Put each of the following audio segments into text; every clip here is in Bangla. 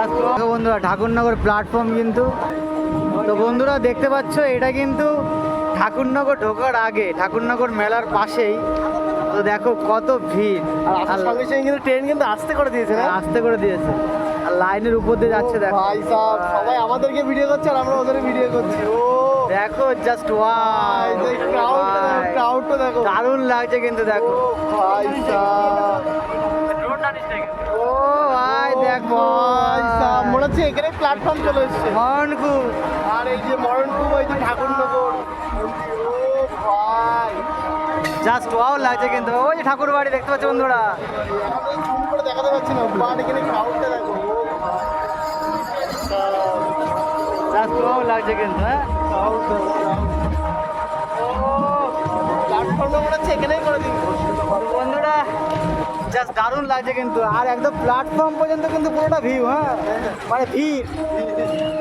বন্ধুরা ঠাকুরনগর প্ল্যাটফর্ম কিন্তু তো বন্ধুরা দেখতে পাচ্ছ এটা কিন্তু ঠাকুরনগর ঢোকার আগে ঠাকুরনগর মেলার পাশেই। তো দেখো কত ভিড়। আর আর সঙ্গে সঙ্গে কিন্তু ট্রেন কিন্তু আসতে করে দিয়েছে আস্তে করে দিয়েছে। আর লাইনের উপর দিয়ে যাচ্ছে দেখো। ভাই সাহেব সবাই আমাদেরকে ভিডিও করছে আর আমরা ওদের ভিডিও করছি। ও। দেখো জাস্ট ওয়াই ক্রাউডটা দেখো ক্রাউডটা দেখো। দারুণ লাগছে কিন্তু দেখো। ভাই সাহেব ও ভাই দেখো ভাই সাহেব মনে হচ্ছে এখানে প্ল্যাটফর্ম চলে এসছে। মনকু আর এই যে মরণকুম এই যে ঠাকুরনগর। ও ভাই। জাস্ট ওয়াও লাগছে কিন্তু। ওই যে ঠাকুর বাড়ি দেখতে পাচ্ছ বন্ধুরা। জুম করে দেখাতে পারছি না বাট এখানে ক্রাউডটা দেখো জাস্ট ওয়াও লাগছে কিন্তু হ্যাঁ? প্ল্যাটফর্মটা মনে হচ্ছে এখানেই করে দিন জাস্ট দারুণ লাগছে কিন্তু। আর একদম প্ল্যাটফর্ম পর্যন্ত কিন্তু পুরোটা ভিউ হ্যাঁ? মানে ভিড়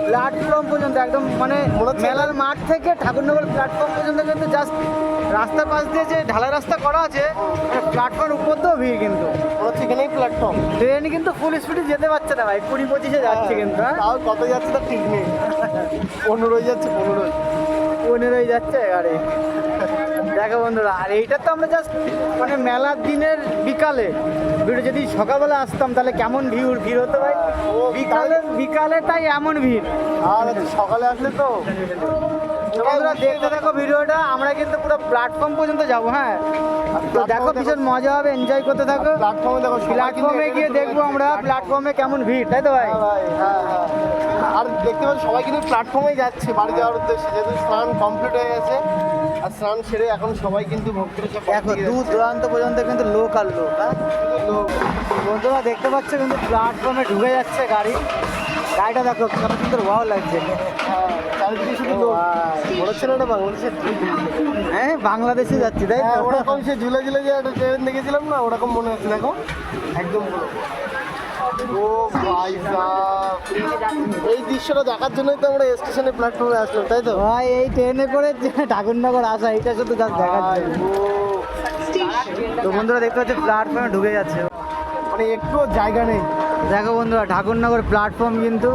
প্ল্যাটফর্ম পর্যন্ত একদম মানে মেলার মাঠ থেকে ঠাকুরনগর প্ল্যাটফর্ম পর্যন্ত কিন্তু জাস্ট রাস্তার পাশ দিয়ে যে ঢালাই রাস্তা করা আছে প্ল্যাটফর্ম উপর দিয়েও ভিড় কিন্তু। হচ্ছে প্ল্যাটফর্ম ট্রেন কিন্তু ফুল স্পিডে যেতে পারছে না ভাই কুড়ি পঁচিশে যাচ্ছে কিন্তু হ্যাঁ? তাও কত যাচ্ছে তার ঠিক নেই। পনেরোই যাচ্ছে পনেরোই। পনেরোই যাচ্ছে গাড়ি। দেখো বন্ধুরা আর এইটা তো আমরা জাস্ট মানে মেলার দিনের বিকালে। ভিড় যদি সকালবেলা আসতাম তাহলে কেমন ভিড় ভিড় হতো ভাই? বিকালে বিকালে তাই এমন ভিড়। আর সকালে আসলে তো দেখতে থাকো ভিডিওটা আমরা কিন্তু পুরো প্ল্যাটফর্ম পর্যন্ত যাব হ্যাঁ? তো দেখো ভীষণ মজা হবে এনজয় করতে থাকো। প্ল্যাটফর্মে দেখো প্ল্যাটফর্মে গিয়ে দেখব আমরা প্ল্যাটফর্মে কেমন ভিড় তাই তো ভাই? হ্যাঁ ভাই হ্যাঁ হ্যাঁ। দেখতে পাচ্ছি সবাই কিন্তু প্ল্যাটফর্মে যাচ্ছে বাড়ি যাওয়ার উদ্দেশ্যে। যেহেতু স্নান কমপ্লিট হয়ে গেছে আর স্নান সেরে এখন সবাই কিন্তু দেখো দূর দূরান্ত পর্যন্ত কিন্তু লোক আর লোক হ্যাঁ? বন্ধুরা দেখতে পাচ্ছ কিন্তু প্ল্যাটফর্মে ঢুকে যাচ্ছে গাড়ি। গাড়িটা দেখো কত সুন্দর ভালো লাগছে। হ্যাঁ হ্যাঁ বাংলাদেশে যাচ্ছি তাই হ্যাঁ ওরকম সে ঝুলে ঝুলে যে একটা ট্রেন দেখেছিলাম না ওরকম মনে হচ্ছে দেখো। একদম। ও ভাই। এই দৃশ্যটা দেখার জন্যই তো আমরা স্টেশনে প্ল্যাটফর্মে আসলাম তাই তো? ভাই এই ট্রেনে করে যে ঠাকুরনগর আসা এটা শুধু জাস্ট দেখার ভাই, জন্য। ও, তো বন্ধুরা দেখতে পাচ্ছি প্ল্যাটফর্মে ঢুকে যাচ্ছে। মানে একটুও জায়গা নেই। দেখো বন্ধুরা ঠাকুরনগর প্ল্যাটফর্ম কিন্তু।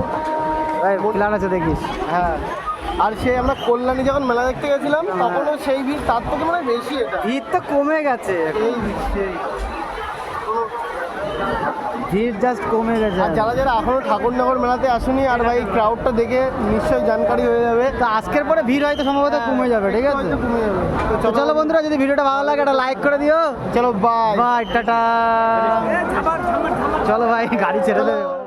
ভাই প্ল্যান আছে দেখিস। হ্যাঁ। আর সেই আমরা কল্যাণী যখন মেলা দেখতে গেছিলাম তখনও সেই ভিড় তার থেকে মানে বেশি এটা। ভিড় তো কমে গেছে। এই সেই। ভিড় জাস্ট কমে গেছে। আর যারা যারা এখনও ঠাকুরনগর মেলাতে আসেনি আর ভাই ক্রাউডটা দেখে নিশ্চয়ই জানকারি হয়ে যাবে। তো আজকের পরে ভিড় হয়তো সম্ভবত কমে যাবে ঠিক আছে? কমে যাবে। তো চলো। বন্ধুরা যদি ভিডিওটা ভালো লাগে একটা লাইক করে দিও। চলো বাই বাই টাটা। চলো ভাই গাড়ি ছেড়ে দেবে।